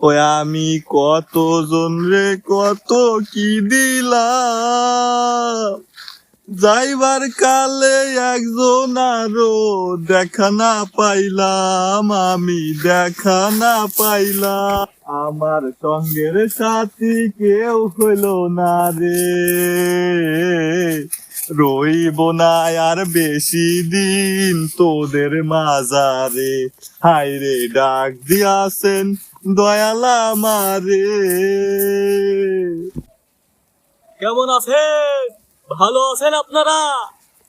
ওই আমি কত রে, কত কি দিলাম? যাইবার কালে একজন আরও দেখা না পাইলাম, আমি দেখা না পাইলাম। আমার সঙ্গের সাথী কেউ হইল না রে। রইব না আর বেশি দিন তোদের মাজারে হাই রে ডাক দিয়াছেন দয়ালা মারে কেমন আছেন? ভালো আছেন আপনারা?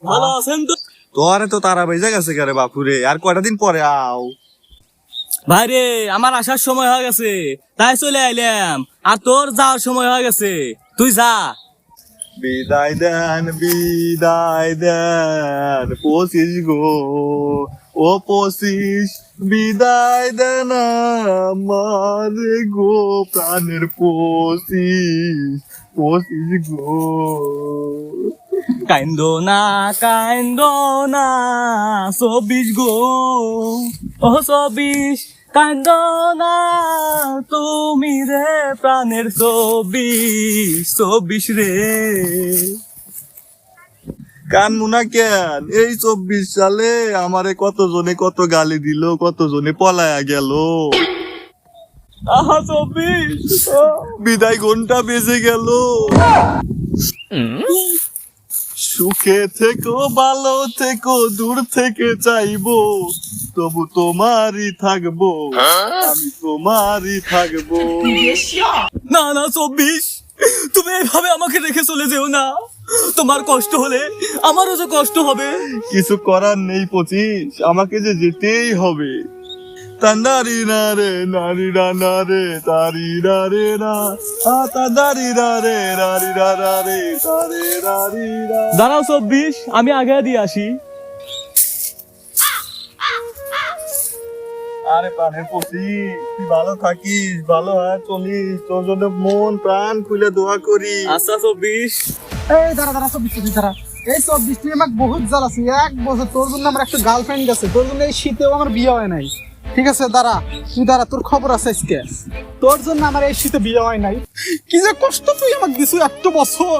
ভালো আছেন তো? তোরে তো তারা বেজে গেছে কে রে বাপুরে? আর কয়টা দিন পরে আও? ভাই রে আমার আসার সময় হয়ে গেছে। তাই চলে আইলাম। আর তোর যাওয়ার সময় হয়ে গেছে। তুই যা। বিদায় দেন বিদায় দেন পঁচিশ গো। ও পঁচিশ বিদায় দেন আমার গো প্রাণের পঁচিশ পঁচিশ গো। কাইন্দ না কাইন্দ না চব্বিশ গো। ও চব্বিশ কাইন্দ না, তুমি রে প্রাণের চব্বিশ চব্বিশ রে। কান মুনা কেন? এই চব্বিশ সালে আমারে কত জনে কত গালি দিল কত জনে পলায়া গেল। আহা চব্বিশ বিদায় ঘণ্টা বেজে গেল। সুখে থেকো ভালো থেকো দূর থেকে চাইব তবু তোমারই থাকব আমি তোমারই থাকব। না না চব্বিশ তুমি এইভাবে আমাকে রেখে চলে যেও না। তোমার কষ্ট হলে আমারও যে কষ্ট হবে। কিছু করার নেই পঁচিশ আমাকে যে যেতেই হবে। তান্দারি না রে নারী রা না রে তারি রা রে না আ তান্দারি রা রে রারি রা রা রে তারে রারি রা দাঁড়াও চব্বিশ আমি আগে দিয়ে আসি। আরে প্রাণের পশি তুই ভালো থাকিস ভালো হয় চলিস। তোর জন্য মন প্রাণ খুলে দোয়া করি আচ্ছা চব্বিশ। এই দাঁড়া দাঁড়া, চব্বিশ তুই দাঁড়া। এই চব্বিশ তুই আমাকে বহুত জ্বালাছি এক বছর তোর জন্য আমার একটা গার্লফ্রেন্ড আছে, তোর জন্য এই শীতেও আমার বিয়ে হয় নাই। ঠিক আছে, দাঁড়া, তুই দাঁড়া, তোর খবর আছে আজকে। তোর জন্য আমার এই শীতে বিয়ে হয় নাই। কি যে কষ্ট তুই আমাকে দিছু একটা বছর।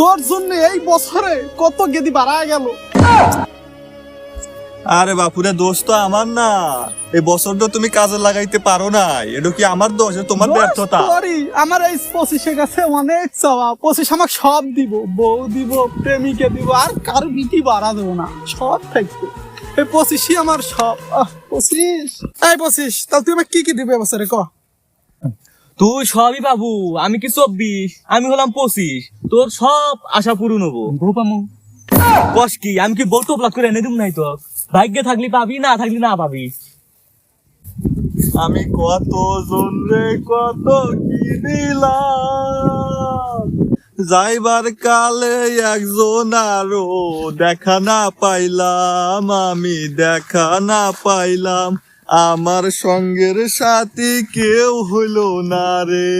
তোর জন্য এই বছরে কত গেদি বাড়া গেল। আরে বাপুরে দোষ তো আমার না। এই বছরটা তুমি কাজে লাগাইতে পারো নাই। এটা কি আমার দোষ? তোমার ব্যর্থতা। সরি আমার এই পঁচিশের কাছে অনেক চাওয়া। পঁচিশ আমাকে সব দিব। বউ দিব প্রেমিকে দিব আর কার বিটি বাড়া দেবো না। সব থাকবে। এই পঁচিশই আমার সব। আহ, পঁচিশ? এই পঁচিশ তাহলে তুই আমাকে কি কি দিবে বছরে? ক। তুই সবই বাবু আমি কি চব্বিশ? আমি হলাম পঁচিশ। তোর সব আশা পূরণ হব। বউ পামু। কস কি? আমি কি বউ টোপলা করে এনে দিব নাই তো ভাগ্যে থাকলি পাবি, না থাকলি না পাবি। আমি কত জন কত যাইবার কালে একজন আরও দেখা না পাইলাম, আমি দেখা না পাইলাম। আমার সঙ্গের সাথী কেউ হইল না রে।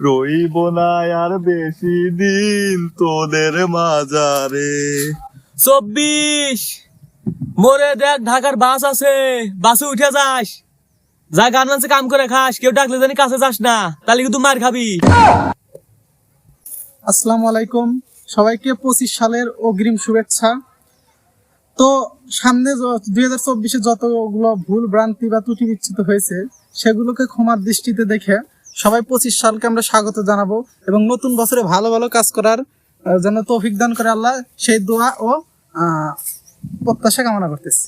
রইব না আর বেশি দিন তোদের মাজারে চব্বিশ। মোরে দেখ, ঢাকার বাস আছে। বাসে উঠে যাস। যা গার্মেন্টসে কাম করে খাস। কেউ ডাকলে জানি কাছে যাস না। তাহলে কিন্তু মার খাবি। আসসালামু আলাইকুম। সবাইকে পঁচিশ সালের অগ্রিম শুভেচ্ছা। তো সামনে দুই হাজার চব্বিশে যতগুলো ভুল, ভ্রান্তি বা ত্রুটি বিচ্ছিত হয়েছে, সেগুলোকে ক্ষমার দৃষ্টিতে দেখে সবাই পঁচিশ সালকে আমরা স্বাগত জানাব এবং নতুন বছরে ভালো ভালো কাজ করার যেন তৌফিক দান করে আল্লাহ সেই দোয়া ও প্রত্যাশা কামনা করতেছি।